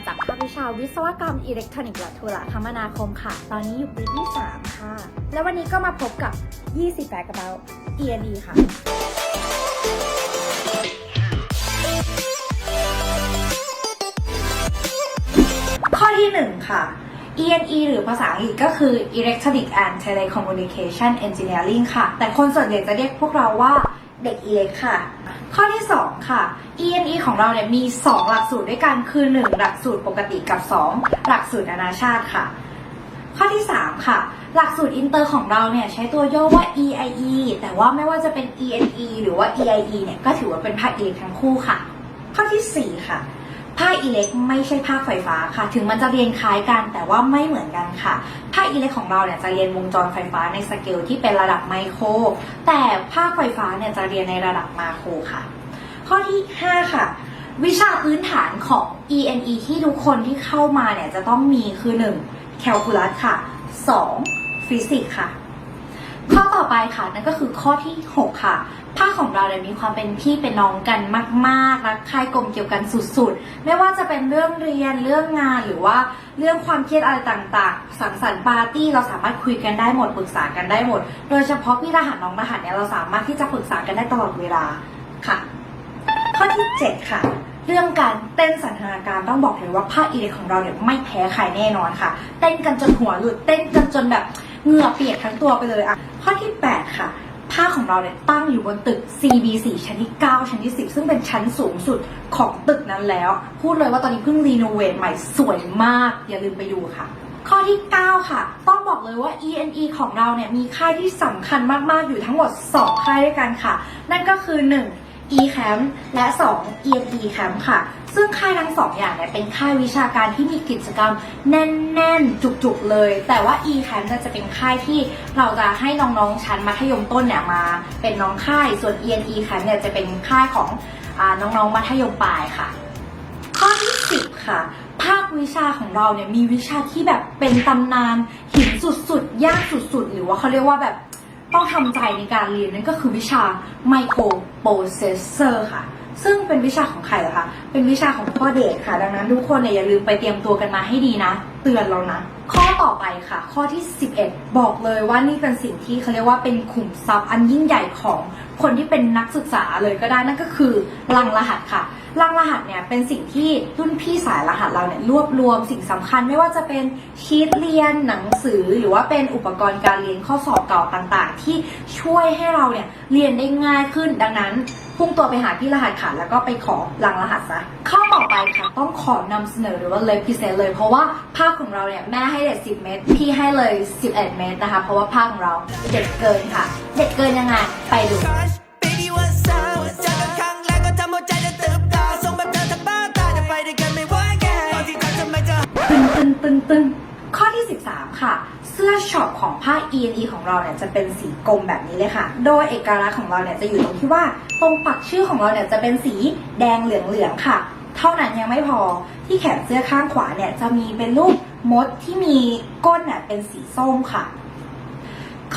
าจากภาควิศวกรรมอิเล็กทรอนิกส์และโทรคมนาคมค่ะ ตอนนี้อยู่ปีที่ 3 ค่ะ แล้ววันนี้ก็มาพบกับ 20แฟกต์ about E&E ค่ะข้อที่ 1 ค่ะ E&E หรือภาษาอังกฤษก็คือ Electronic and Telecommunication Engineering ค่ะ แต่คนส่วนใหญ่จะเรียกพวกเราว่า เด็กอิเล็กค่ะ ข้อที่ 2 ค่ะ E&E ของเราเนี่ยมี 2 หลักสูตรด้วยกันคือ 1 หลักสูตรปกติกับ 2 หลักสูตรนานาชาติค่ะ ข้อที่ 3 ค่ะ หลักสูตรอินเตอร์ของเราเนี่ยใช้ตัวย่อว่า EIE แต่ว่าไม่ว่าจะเป็น ENE หรือว่า EIE เนี่ยก็ถือว่าเป็นภาคเอกทั้งคู่ค่ะ ข้อทีสี่4 ค่ะ ภาคอิเล็กไม่ใช่ภาคไฟฟ้าค่ะ ถึงมันจะเรียนคล้ายกันแต่ว่าไม่เหมือนกันค่ะ ภาคอิเล็กของเราเนี่ยจะเรียนวงจรไฟฟ้าในสเกลที่เป็นระดับไมโคร แต่ภาคไฟฟ้าเนี่ยจะเรียนในระดับมาโครค่ะ ข้อที่ 5 ค่ะ วิชาพื้นฐานของ ENE ที่ทุกคนที่เข้ามาเนี่ยจะต้องมีคือ 1. แคลคูลัสค่ะ 2. ฟิสิกส์ค่ะ ข้อต่อไปค่ะนั่นก็คือข้อที่ 6 ค่ะภาของเราเนี่ยมีความเป็นพี่เป็นน้องกันมากๆรักใคร่กลมเกี่ยวกันสุดๆ ไม่ว่าจะเป็นเรื่องเรียนเรื่องงานหรือว่าเรื่องความเครียดอะไรต่างๆ สังสรรค์ปาร์ตี้เราสามารถคุยกันได้หมดปรึกษากันได้หมด โดยเฉพาะพี่รหัสน้องรหัสเนี่ยเราสามารถที่จะปรึกษากันได้ตลอดเวลาค่ะ ข้อที่ 7 ค่ะเรื่องการเต้นสันทนาการต้องบอกเลยว่าภาคอิเล็กของเราเนี่ยไม่แพ้ใครแน่นอนค่ะ เต้นกันจนหัวหลุดเต้นกันจนแบบเหงื่อเปียกทั้งตัวไปเลยอะ ข้อที่ 8 ค่ะ ผ้าของเราเนี่ยตั้งอยู่บนตึก CB4 ชั้นที่ 9 ชั้นที่ 10 ซึ่งเป็นชั้นสูงสุดของตึกนั้นแล้ว พูดเลยว่าตอนนี้เพิ่งรีโนเวทใหม่สวยมาก อย่าลืมไปดูค่ะ ข้อที่ 9 ค่ะ ต้องบอกเลยว่า ENE ของเราเนี่ยมีค่ายที่สำคัญมากๆ อยู่ทั้งหมด 2 ค่ายด้วยกันค่ะ นั่นก็คือ 1 eCamp และ 2 EME Camp ค่ะ ซึ่งค่ายทั้ง2องอย่างเนี่ยเป็นค่ายวิชาการที่มีกิจกรรมแน่นๆ จุกๆเลย แต่ว่า eCamp จะเป็นค่ายที่เราจะให้น้องๆชั้นมัธยมต้นเนี่ยมา เป็นน้องค่าย ส่วน ENE Camp เนี่ยจะเป็นค่ายของอน้องๆมัธยมปลายค่ะ ข้อที่10ค่ะภาควิชาของเราเนี่ยมีวิชาที่แบบเป็นตำนานหินสุดๆ ยากสุดๆ หรือว่าเขาเรียกว่าแบบ ต้องทำใจในการเรียนนั่นก็คือวิชา microprocessor ค่ะ ซึ่งเป็นวิชาของใครเหรอคะ เป็นวิชาของพ่อเดชค่ะ ดังนั้นทุกคนเนี่ยอย่าลืมไปเตรียมตัวกันมาให้ดีนะ เตือนเรานะ ข้อต่อไปค่ะ ข้อที่ 11 บอกเลยว่านี่เป็นสิ่งที่เขาเรียกว่าเป็นขุมทรัพย์อันยิ่งใหญ่ของคนที่เป็นนักศึกษาเลยก็ได้นั่นก็คือลังรหัสค่ะลังรหัสเนี่ยเป็นสิ่งที่รุ่นพี่สายรหัสเราเนี่ยรวบรวมสิ่งสำคัญไม่ว่าจะเป็นชีทเรียนหนังสือ หรือว่าเป็นอุปกรณ์การเรียนข้อสอบเก่าต่างๆ ที่ช่วยให้เราเนี่ยเรียนได้ง่ายขึ้นดังนั้นพุ่งตัวไปหาพี่รหัสค่ะแล้วก็ไปขอลังรหัสซะข้อต่อไปค่ะต้องขอนำเสนอหรือว่าเลยพิเศษเลย เพราะว่าภาคของเราเนี่ยแม่ให้เด็ด10 เมตรพี่ให้เลย 11 เมตรนะคะ เพราะว่าภาคของเราเด็ดเกินค่ะ เด็ดเกินยังไง ไปดู Baby what's up เจอกันครั้งแรกก็ทำหัวใจจะตื่นตาส่งแบบเธอทั้งบ้านตาจะไปด้วยกันไม่ไหวแค่ตอนที่เธอทำไมเธอตึงตึงตึงตึงข้อที่ 13 ค่ะ เสื้อช็อปของผ้า E&E ของเราเนี่ยจะเป็นสีกลมแบบนี้เลยค่ะ โดยเอกลักษณ์ของเราเนี่ยจะอยู่ตรงที่ว่าตรงปักชื่อของเราเนี่ยจะเป็นสีแดงเหลืองๆค่ะ เท่านั้นยังไม่พอที่แขนเสื้อข้างขวาเนี่ยจะมีเป็นรูป มดที่มีก้นเป็นสีส้มค่ะ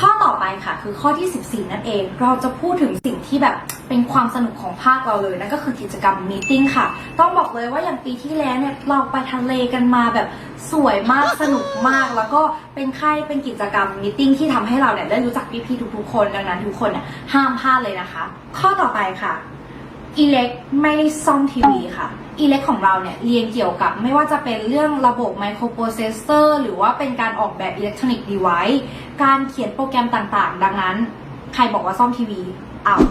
ข้อต่อไปค่ะ คือข้อที่ 14 นั่นเอง เราจะพูดถึงสิ่งที่แบบเป็นความสนุกของภาคเราเลยนั่นก็คือกิจกรรมมีติ้งค่ะ ต้องบอกเลยว่าอย่างปีที่แล้วเนี่ยเราไปทะเลกันมาแบบสวยมากสนุกมาก แล้วก็เป็นค่ายเป็นกิจกรรมมีติ้งที่ทำให้เราเนี่ยได้รู้จักพี่ๆทุกๆคนดังนั้นทุกคนเนี่ยห้ามพลาดเลยนะคะ ข้อต่อไปค่ะอีเล็กไม่ได้ซ่อมทีวีค่ะ อีเล็กของเราเนี่ยเรียนเกี่ยวกับไม่ว่าจะเป็นเรื่องระบบไมโครโปรเซสเซอร์หรือว่าเป็นการออกแบบอิเล็กทรอนิกส์ดีไวซ์การเขียนโปรแกรมต่างๆ ดังนั้น ใครบอกว่าซ่อมทีวีอ้าว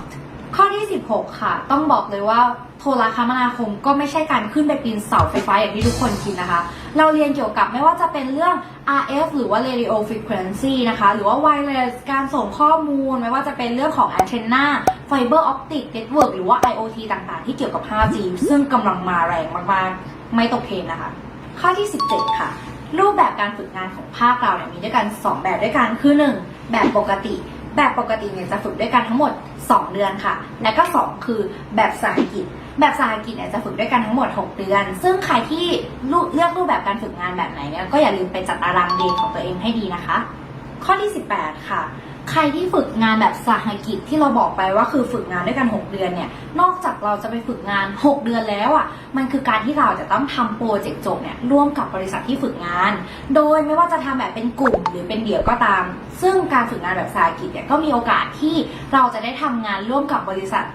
ข้อที่ 16 ค่ะ ต้องบอกเลยว่าโทรคมนาคมก็ไม่ใช่การขึ้นไปปีนเสาไฟฟ้าอย่างที่ทุกคนคิดนะคะ เราเรียนเกี่ยวกับไม่ว่าจะเป็นเรื่อง RF หรือว่า radio frequency นะคะ หรือว่า wireless การส่งข้อมูล ไม่ว่าจะเป็นเรื่องของ antenna fiber optic network หรือว่า IoT ต่างๆ ที่เกี่ยวกับ 5G ซึ่งกำลังมาแรงมากๆ ไม่ตกเทรนนะคะ ข้อที่ 17 ค่ะ รูปแบบการฝึกงานของภาคเราเนี่ยมีด้วยกัน 2 แบบด้วยกันคือ 1 แบบปกติ แบบปกติเนี่ยจะฝึกด้วยกันทั้งหมด 2 เดือนค่ะ และก็ 2 คือแบบสาหกิจแบบสาหกิจเนี่ยจะฝึกด้วยกันทั้งหมด 6 เดือน ซึ่งใครที่เลือกรูปแบบการฝึกงานแบบไหนเนี่ยก็อย่าลืมไปจัดตารางเรียนของตัวเองให้ดีนะคะ ข้อที่ 18 ค่ะ ใครที่ฝึกงานแบบสหกิจที่เราบอกไปว่าคือฝึกงานด้วยกัน 6 เดือนเนี่ย นอกจากเราจะไปฝึกงาน 6 เดือนแล้วอะ มันคือการที่เราจะต้องทำโปรเจกต์จบเนี่ยร่วมกับบริษัทที่ฝึกงาน โดยไม่ว่าจะทำแบบเป็นกลุ่มหรือเป็นเดี่ยวก็ตาม ซึ่งการฝึกงานแบบสหกิจเนี่ยก็มีโอกาสที่เราจะได้ทำงานร่วมกับบริษัท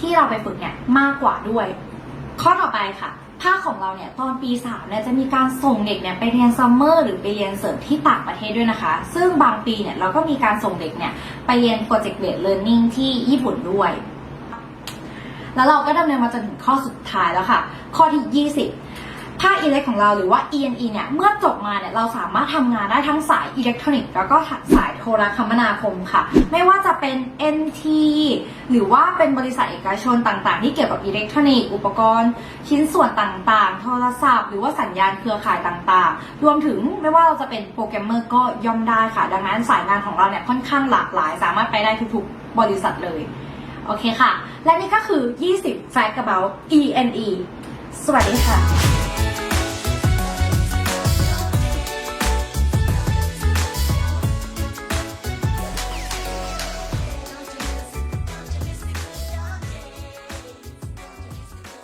ที่เราไปฝึกเนี่ยมากกว่าด้วย ข้อต่อไปค่ะ ภาคของเราเนี่ยตอนปี3เนี่ยจะมีการส่งเด็กเนี่ยไปเรียนซัมเมอร์หรือไปเรียนเสริมที่ต่างประเทศด้วยนะคะ ซึ่งบางปีเนี่ยเราก็มีการส่งเด็กเนี่ยไปเรียน Project Based Learning ที่ญี่ปุ่นด้วย แล้วเราก็ดำเนินมาจนถึงข้อสุดท้ายแล้วค่ะ ข้อที่ 20 ภาคอิเล็กของเราหรือว่า E&E เนี่ย เมื่อจบมาเนี่ย เราสามารถทำงานได้ทั้งสายอิเล็กทรอนิกส์แล้วก็สายโทรคมนาคมค่ะ ไม่ว่าจะเป็น NT หรือว่าเป็นบริษัทเอกชนต่างๆ ที่เกี่ยวกับอิเล็กทรอนิกส์อุปกรณ์ ชิ้นส่วนต่างๆ โทรศัพท์ หรือว่าสัญญาณเครือข่ายต่างๆ รวมถึงไม่ว่าเราจะเป็นโปรแกรมเมอร์ก็ย่อมได้ค่ะ ดังนั้นสายงานของเราเนี่ยค่อนข้างหลากหลาย สามารถไปได้ทุกๆ บริษัทเลยโอเคค่ะ และนี่ก็คือ 20 fact about E&E สวัสดีค่ะ